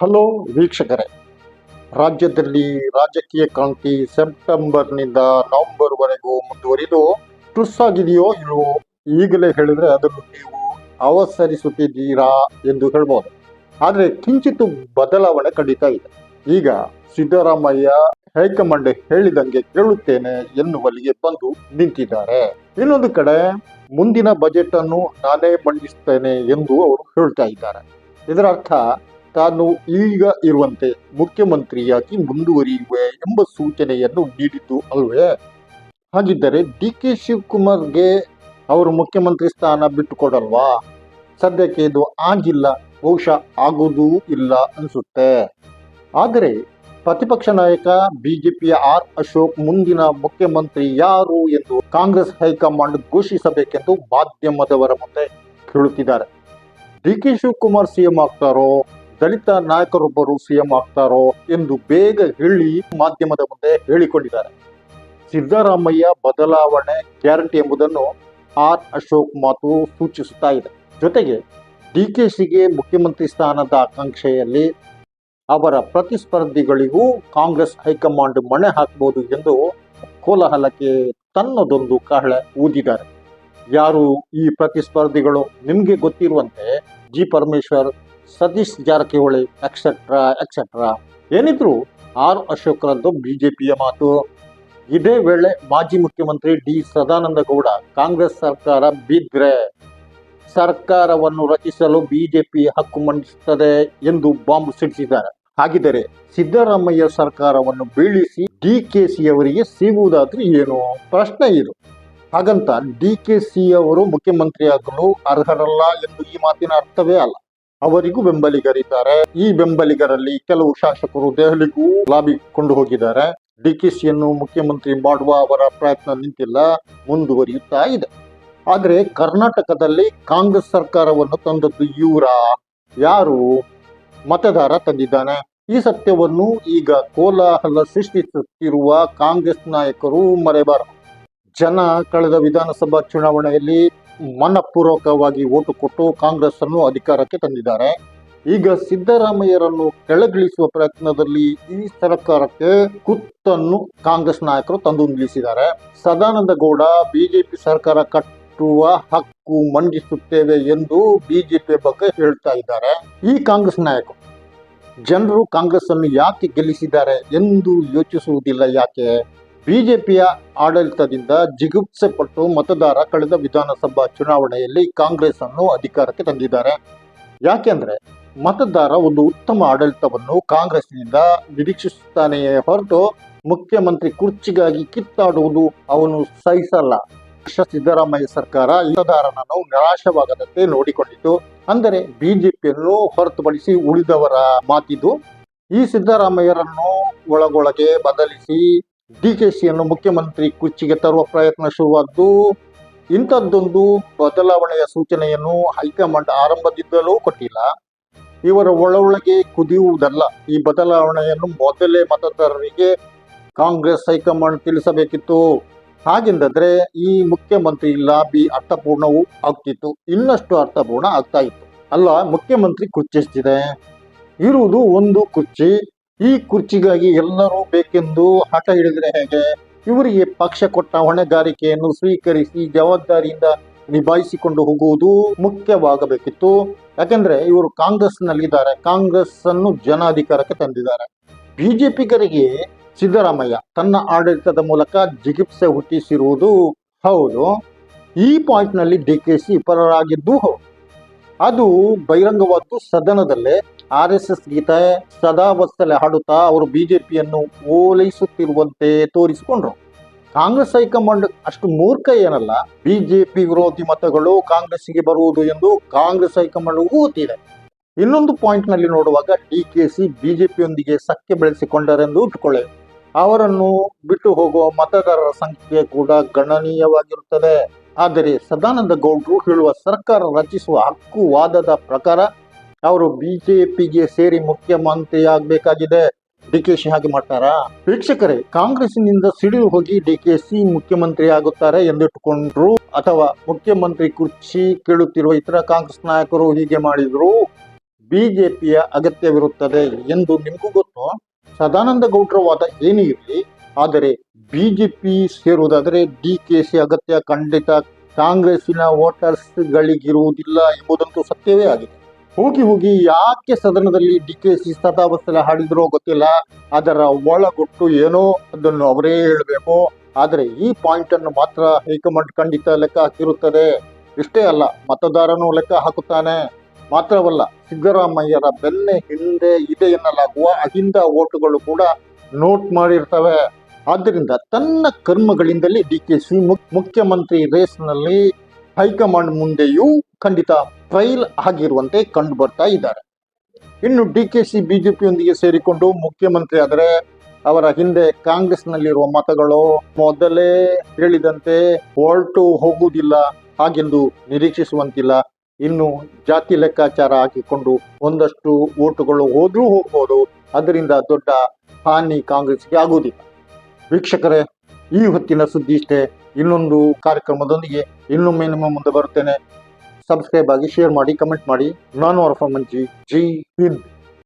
Hello ವೀಕ್ಷಕರೇ, ರಾಜ್ಯದಲ್ಲಿ ರಾಜಕೀಯ ಕ್ರಾಂತಿ ಸೆಪ್ಟೆಂಬರ್ನಿಂದ ನವೆಂಬರ್ವರೆಗೂ ಮುಂದುವರಿದು ತುಸ್ಸಾಗಿದೆಯೋ ಇಲ್ವೋ ಈಗಲೇ ಹೇಳಿದ್ರೆ ಅದನ್ನು ನೀವು ಅವಸರಿಸುತ್ತಿದ್ದೀರಾ ಎಂದು ಹೇಳ್ಬೋದು. ಆದರೆ ಕಿಂಚಿತ್ತು ಬದಲಾವಣೆ ಖಂಡಿತ ಇದೆ. ಈಗ ಸಿದ್ದರಾಮಯ್ಯ ಹೈಕಮಾಂಡ್ ಹೇಳಿದಂಗೆ ಕೇಳುತ್ತೇನೆ ಎನ್ನುವಲ್ಲಿಗೆ ಬಂದು ನಿಂತಿದ್ದಾರೆ. ಇನ್ನೊಂದು ಕಡೆ ಮುಂದಿನ ಬಜೆಟ್ ಅನ್ನು ನಾನೇ ಮಂಡಿಸ್ತೇನೆ ಎಂದು ಅವರು ಹೇಳ್ತಾ ಇದ್ದಾರೆ. ಇದರ ಅರ್ಥ ತಾನು ಈಗ ಇರುವಂತೆ ಮುಖ್ಯಮಂತ್ರಿಯಾಗಿ ಮುಂದುವರಿಯುವೆ ಎಂಬ ಸೂಚನೆಯನ್ನು ನೀಡಿದ್ದು ಅಲ್ವೇ? ಹಾಗಿದ್ದರೆ ಡಿ ಕೆ ಶಿವಕುಮಾರ್ಗೆ ಅವರು ಮುಖ್ಯಮಂತ್ರಿ ಸ್ಥಾನ ಬಿಟ್ಟುಕೊಡಲ್ವಾ? ಸದ್ಯಕ್ಕೆ ಇದು ಆಗಿಲ್ಲ, ಬಹುಶಃ ಆಗೋದೂ ಇಲ್ಲ ಅನಿಸುತ್ತೆ. ಆದರೆ ಪ್ರತಿಪಕ್ಷ ನಾಯಕ ಬಿಜೆಪಿಯ ಆರ್ ಅಶೋಕ್ ಮುಂದಿನ ಮುಖ್ಯಮಂತ್ರಿ ಯಾರು ಎಂದು ಕಾಂಗ್ರೆಸ್ ಹೈಕಮಾಂಡ್ ಘೋಷಿಸಬೇಕೆಂದು ಮಾಧ್ಯಮದವರ ಮುಂದೆ ಕೇಳುತ್ತಿದ್ದಾರೆ ಡಿ ಕೆ ಶಿವಕುಮಾರ್ ಸಿಎಂ ಆಗ್ತಾರೋ? ದಲಿತ ನಾಯಕರೊಬ್ಬರು ಸಿಎಂ ಆಗ್ತಾರೋ ಎಂದು ಬೇಗ ಹೇಳಿ ಮಾಧ್ಯಮದ ಮುಂದೆ ಹೇಳಿಕೊಂಡಿದ್ದಾರೆ. ಸಿದ್ದರಾಮಯ್ಯ ಬದಲಾವಣೆ ಗ್ಯಾರಂಟಿ ಎಂಬುದನ್ನು ಆರ್ ಅಶೋಕ್ ಮಾತು ಸೂಚಿಸುತ್ತಾ ಇದೆ. ಜೊತೆಗೆ ಡಿ ಕೆ ಮುಖ್ಯಮಂತ್ರಿ ಸ್ಥಾನದ ಆಕಾಂಕ್ಷೆಯಲ್ಲಿ ಅವರ ಪ್ರತಿಸ್ಪರ್ಧಿಗಳಿಗೂ ಕಾಂಗ್ರೆಸ್ ಹೈಕಮಾಂಡ್ ಮಣೆ ಹಾಕಬಹುದು ಎಂದು ಕೋಲಾಹಲಕ್ಕೆ ತನ್ನದೊಂದು ಕಹಳೆ ಊದಿದ್ದಾರೆ. ಯಾರು ಈ ಪ್ರತಿಸ್ಪರ್ಧಿಗಳು ನಿಮಗೆ ಗೊತ್ತಿರುವಂತೆ G Parameshwar Satish Jarkiholi etcetera etcetera ಏನಿದ್ರು ಆರ್ ಅಶೋಕ್ರದ್ದು ಬಿಜೆಪಿಯ ಮಾತು. ಇದೇ ವೇಳೆ ಮಾಜಿ ಮುಖ್ಯಮಂತ್ರಿ ಡಿ ಸದಾನಂದ ಗೌಡ ಕಾಂಗ್ರೆಸ್ ಸರ್ಕಾರ ಬಿದ್ರೆ ಸರ್ಕಾರವನ್ನು ರಚಿಸಲು ಬಿಜೆಪಿ ಹಕ್ಕು ಮಂಡಿಸುತ್ತದೆ ಎಂದು ಬಾಂಬ್ ಸಿಡಿಸಿದ್ದಾರೆ. ಹಾಗಿದ್ದರೆ ಸಿದ್ದರಾಮಯ್ಯ ಸರ್ಕಾರವನ್ನು ಬೀಳಿಸಿ ಡಿ ಕೆ ಸಿ ಅವರಿಗೆ ಸಿಗುವುದಾದ್ರೆ ಏನು? ಪ್ರಶ್ನೆ ಇದು. ಹಾಗಂತ ಡಿ ಕೆ ಸಿ ಅವರು ಮುಖ್ಯಮಂತ್ರಿಯಾಗಲು ಅರ್ಹರಲ್ಲ ಎಂದು ಈ ಮಾತಿನ ಅರ್ಥವೇ ಅಲ್ಲ. ಅವರಿಗೂ ಬೆಂಬಲಿಗರಿದ್ದಾರೆ. ಈ ಬೆಂಬಲಿಗರಲ್ಲಿ ಕೆಲವು ಶಾಸಕರು ದೆಹಲಿಗೂ ಲಾಬಿ ಕೊಂಡು ಹೋಗಿದ್ದಾರೆ ಡಿಕೆಸಿಯನ್ನು ಸಿಯನ್ನು ಮುಖ್ಯಮಂತ್ರಿ ಮಾಡುವ ಅವರ ಪ್ರಯತ್ನ ನಿಂತಿಲ್ಲ, ಮುಂದುವರಿಯುತ್ತಾ ಇದೆ. ಆದರೆ ಕರ್ನಾಟಕದಲ್ಲಿ ಕಾಂಗ್ರೆಸ್ ಸರ್ಕಾರವನ್ನು ತಂದದ್ದು ಇವರ, ಯಾರು? ಮತದಾರ ತಂದಿದ್ದಾನೆ. ಈ ಸತ್ಯವನ್ನು ಈಗ ಕೋಲಾಹಲ ಸೃಷ್ಟಿಸುತ್ತಿರುವ ಕಾಂಗ್ರೆಸ್ ನಾಯಕರು ಮರೆಬಾರ ಜನ ಕಳೆದ ವಿಧಾನಸಭಾ ಚುನಾವಣೆಯಲ್ಲಿ ಮನಪೂರ್ವಕವಾಗಿ ಓಟು ಕೊಟ್ಟು ಕಾಂಗ್ರೆಸ್ ಅನ್ನು ಅಧಿಕಾರಕ್ಕೆ ತಂದಿದ್ದಾರೆ. ಈಗ ಸಿದ್ದರಾಮಯ್ಯರನ್ನು ಕೆಳಗಿಳಿಸುವ ಪ್ರಯತ್ನದಲ್ಲಿ ಈ ಸರ್ಕಾರಕ್ಕೆ ಕುತ್ತನ್ನು ಕಾಂಗ್ರೆಸ್ ನಾಯಕರು ತಂದು ನಿಲ್ಲಿಸಿದ್ದಾರೆ. ಸದಾನಂದ ಗೌಡ, ಬಿಜೆಪಿ ಸರ್ಕಾರ ಕಟ್ಟುವ ಹಕ್ಕು ಮಂಡಿಸುತ್ತೇವೆ ಎಂದು ಬಿಜೆಪಿ ಬಗ್ಗೆ ಹೇಳ್ತಾ ಇದ್ದಾರೆ. ಈ ಕಾಂಗ್ರೆಸ್ ನಾಯಕರು ಜನರು ಕಾಂಗ್ರೆಸ್ ಅನ್ನು ಯಾಕೆ ಗೆಲ್ಲಿಸಿದ್ದಾರೆ ಎಂದು ಯೋಚಿಸುವುದಿಲ್ಲ ಯಾಕೆ? ಬಿಜೆಪಿಯ ಆಡಳಿತದಿಂದ ಜಿಗುಪ್ಸೆ ಪಟ್ಟು ಮತದಾರ ಕಳೆದ ವಿಧಾನಸಭಾ ಚುನಾವಣೆಯಲ್ಲಿ ಕಾಂಗ್ರೆಸ್ ಅನ್ನು ಅಧಿಕಾರಕ್ಕೆ ತಂದಿದ್ದಾರೆ. ಯಾಕೆಂದ್ರೆ ಮತದಾರ ಒಂದು ಉತ್ತಮ ಆಡಳಿತವನ್ನು ಕಾಂಗ್ರೆಸ್ನಿಂದ ನಿರೀಕ್ಷಿಸುತ್ತಾನೆಯೇ ಹೊರತು ಮುಖ್ಯಮಂತ್ರಿ ಕುರ್ಚಿಗಾಗಿ ಕಿತ್ತಾಡುವುದು ಅವನು ಸಹಿಸಲ್ಲ. ಸಿದ್ದರಾಮಯ್ಯ ಸರ್ಕಾರ ಮತದಾರನನ್ನು ನಿರಾಶವಾಗದಂತೆ ನೋಡಿಕೊಂಡಿತು ಅಂದರೆ ಬಿಜೆಪಿಯನ್ನು ಹೊರತುಪಡಿಸಿ ಉಳಿದವರ ಮಾತಿದು ಈ ಸಿದ್ದರಾಮಯ್ಯರನ್ನು ಒಳಗೊಳಗೆ ಬದಲಿಸಿ ಡಿ ಕೆ ಸಿಯನ್ನು ಮುಖ್ಯಮಂತ್ರಿ ಕುರ್ಚಿಗೆ ತರುವ ಪ್ರಯತ್ನ ಶುರುವಾದ್ದು. ಇಂಥದ್ದೊಂದು ಬದಲಾವಣೆಯ ಸೂಚನೆಯನ್ನು ಹೈಕಮಾಂಡ್ ಆರಂಭದಿಂದಲೂ ಕೊಟ್ಟಿಲ್ಲ. ಇವರ ಒಳೊಳಗೆ ಕುದಿಯುವುದಲ್ಲ. ಈ ಬದಲಾವಣೆಯನ್ನು ಮೊದಲೇ ಮತದಾರರಿಗೆ ಕಾಂಗ್ರೆಸ್ ಹೈಕಮಾಂಡ್ ತಿಳಿಸಬೇಕಿತ್ತು. ಹಾಗೆಂದರೆ ಈ ಮುಖ್ಯಮಂತ್ರಿ ಲಾಬಿ ಅರ್ಥಪೂರ್ಣವೂ ಆಗ್ತಿತ್ತು. ಇನ್ನಷ್ಟು ಅರ್ಥಪೂರ್ಣ ಆಗ್ತಾ ಇತ್ತು. ಅಲ್ಲ, ಮುಖ್ಯಮಂತ್ರಿ ಕುರ್ಚಿಸ್ತಿದೆ ಇರುವುದು ಒಂದು ಕುರ್ಚಿ. ಈ ಕುರ್ಚಿಗಾಗಿ ಎಲ್ಲರೂ ಬೇಕೆಂದು ಹಠ ಹಿಡಿದ್ರೆ ಹೇಗೆ? ಇವರಿಗೆ ಪಕ್ಷ ಕೊಟ್ಟ ಹೊಣೆಗಾರಿಕೆಯನ್ನು ಸ್ವೀಕರಿಸಿ ಜವಾಬ್ದಾರಿಯಿಂದ ನಿಭಾಯಿಸಿಕೊಂಡು ಹೋಗುವುದು ಮುಖ್ಯವಾಗಬೇಕಿತ್ತು. ಯಾಕಂದ್ರೆ ಇವರು ಕಾಂಗ್ರೆಸ್ನಲ್ಲಿದ್ದಾರೆ. ಕಾಂಗ್ರೆಸ್ ಅನ್ನು ಜನ ಅಧಿಕಾರಕ್ಕೆ ತಂದಿದ್ದಾರೆ. ಬಿಜೆಪಿಗರಿಗೆ ಸಿದ್ದರಾಮಯ್ಯ ತನ್ನ ಆಡಳಿತದ ಮೂಲಕ ಜಿಗಿಪ್ಸೆ ಹುಟ್ಟಿಸಿರುವುದು ಹೌದು. ಈ ಪಾಯಿಂಟ್ನಲ್ಲಿ ಡಿ ಕೆ ಸಿ ಪರರಾಗಿದ್ದು ಅದು ಬಹಿರಂಗವಾದ್ದು ಸದನದಲ್ಲೇ ಆರ್ ಎಸ್ ಎಸ್ ಗೀತೆ ಸದಾ ವತ್ಸಲೆ ಹಾಡುತ್ತಾ ಅವರು ಬಿಜೆಪಿಯನ್ನು ಓಲೈಸುತ್ತಿರುವಂತೆ ತೋರಿಸಿಕೊಂಡ್ರು. ಕಾಂಗ್ರೆಸ್ ಹೈಕಮಾಂಡ್ ಅಷ್ಟು ಮೂರ್ಖ ಏನಲ್ಲ, ಬಿಜೆಪಿ ವಿರೋಧಿ ಮತಗಳು ಕಾಂಗ್ರೆಸ್ಗೆ ಬರುವುದು ಎಂದು ಕಾಂಗ್ರೆಸ್ ಹೈಕಮಾಂಡ್ ಗೊತ್ತಿದೆ ಇನ್ನೊಂದು ಪಾಯಿಂಟ್ನಲ್ಲಿ ನೋಡುವಾಗ ಡಿ ಕೆ ಸಿ ಬಿಜೆಪಿಯೊಂದಿಗೆ ಸಖ್ಯ ಬೆಳೆಸಿಕೊಂಡರೆಂದು ಇಟ್ಕೊಳ್ಳಿ ಅವರನ್ನು ಬಿಟ್ಟು ಹೋಗುವ ಮತದಾರರ ಸಂಖ್ಯೆ ಕೂಡ ಗಣನೀಯವಾಗಿರುತ್ತದೆ. ಆದರೆ ಸದಾನಂದ ಗೌಡ್ರು ಹೇಳುವ ಸರ್ಕಾರ ರಚಿಸುವ ಹಕ್ಕು ವಾದದ ಪ್ರಕಾರ ಅವರು ಬಿಜೆಪಿಗೆ ಸೇರಿ ಮುಖ್ಯಮಂತ್ರಿ ಆಗಬೇಕಾಗಿದೆ ಡಿ ಕೆ ಸಿ ಹಾಗೆ ಮಾಡ್ತಾರಾ? ವೀಕ್ಷಕರೇ ಕಾಂಗ್ರೆಸ್ನಿಂದ ಸಿಡಿಲು ಹೋಗಿ ಡಿ ಕೆ ಸಿ ಮುಖ್ಯಮಂತ್ರಿ ಆಗುತ್ತಾರೆ ಎಂದಿಟ್ಟುಕೊಂಡ್ರು ಅಥವಾ ಮುಖ್ಯಮಂತ್ರಿ ಕುರ್ಚಿ ಕೇಳುತ್ತಿರುವ ಇತರ ಕಾಂಗ್ರೆಸ್ ನಾಯಕರು ಹೀಗೆ ಮಾಡಿದ್ರು? ಬಿಜೆಪಿಯ ಅಗತ್ಯವಿರುತ್ತದೆ ಎಂದು ನಿಮಗೂ ಗೊತ್ತು? ಸದಾನಂದ ಗೌಡ್ರ ವಾದ ಏನೇ ಇರಲಿ, ಆದರೆ ಬಿಜೆಪಿ ಸೇರುವುದಾದರೆ ಡಿ ಕೆ ಸಿ ಅಗತ್ಯ ಖಂಡಿತ ಕಾಂಗ್ರೆಸ್ಸಿನ ವೋಟರ್ಸ್ಗಳಿಗಿರುವುದಿಲ್ಲ ಎಂಬುದಂತೂ ಸತ್ಯವೇ ಆಗಿದೆ. ಹೋಗಿ ಹೋಗಿ ಯಾಕೆ ಸದನದಲ್ಲಿ ಡಿ ಕೆ ಸಿ ಸದಾವಸಲ ಹಾಡಿದ್ರೋ ಗೊತ್ತಿಲ್ಲ. ಅದರ ಒಳಗೊಟ್ಟು ಏನೋ ಅದನ್ನು ಅವರೇ ಹೇಳಬೇಕು. ಆದರೆ ಈ ಪಾಯಿಂಟ್ ಅನ್ನು ಮಾತ್ರ ಹೈಕಮಾಂಡ್ ಖಂಡಿತ ಲೆಕ್ಕ ಹಾಕಿರುತ್ತದೆ. ಇಷ್ಟೇ ಅಲ್ಲ, ಮತದಾರನು ಲೆಕ್ಕ ಹಾಕುತ್ತಾನೆ. ಮಾತ್ರವಲ್ಲ, ಸಿದ್ದರಾಮಯ್ಯರ ಬೆನ್ನೆ ಹಿಂದೆ ಇದೆ ಎನ್ನಲಾಗುವ ಅಹಿಂದ ಓಟುಗಳು ಕೂಡ ನೋಟ್ ಮಾಡಿರ್ತವೆ. ಆದ್ದರಿಂದ ತನ್ನ ಕರ್ಮಗಳಿಂದಲೇ ಡಿ ಕೆ ಸಿ ಮುಖ್ಯಮಂತ್ರಿ ರೇಸ್ನಲ್ಲಿ ಹೈಕಮಾಂಡ್ ಮುಂದೆಯೂ ಖಂಡಿತ ಫೈಲ್ ಆಗಿರುವಂತೆ ಕಂಡು ಬರ್ತಾ ಇದ್ದಾರೆ. ಇನ್ನು ಡಿ ಕೆ ಸಿ ಬಿಜೆಪಿಯೊಂದಿಗೆ ಸೇರಿಕೊಂಡು ಮುಖ್ಯಮಂತ್ರಿ ಆದರೆ ಅವರ ಹಿಂದೆ ಕಾಂಗ್ರೆಸ್ನಲ್ಲಿರುವ ಮತಗಳು ಮೊದಲೇ ಹೇಳಿದಂತೆ ಹೊರಟು ಹೋಗುವುದಿಲ್ಲ, ಹಾಗೆಂದು ನಿರೀಕ್ಷಿಸುವಂತಿಲ್ಲ. ಇನ್ನು ಜಾತಿ ಲೆಕ್ಕಾಚಾರ ಹಾಕಿಕೊಂಡು ಒಂದಷ್ಟು ಓಟುಗಳು ಹೋದ್ರೂ ಹೋಗ್ಬೋದು, ಅದರಿಂದ ದೊಡ್ಡ ಹಾನಿ ಕಾಂಗ್ರೆಸ್ಗೆ ಆಗುವುದಿಲ್ಲ. ವೀಕ್ಷಕರೇ, ಈ ಹೊತ್ತಿನ ಸುದ್ದಿ ಇಷ್ಟೇ ಇನ್ನೊಂದು ಕಾರ್ಯಕ್ರಮದೊಂದಿಗೆ ಇನ್ನೊಮ್ಮೆ ನಿಮ್ಮ ಮುಂದೆ ಬರುತ್ತೇನೆ. ಸಬ್ಸ್ಕ್ರೈಬ್ ಆಗಿ ಶೇರ್ ಮಾಡಿ ಕಮೆಂಟ್ ಮಾಡಿ. ನಾನು ಅರ್ಫ ಜಿ ಜಿ ಹಿಂದ್.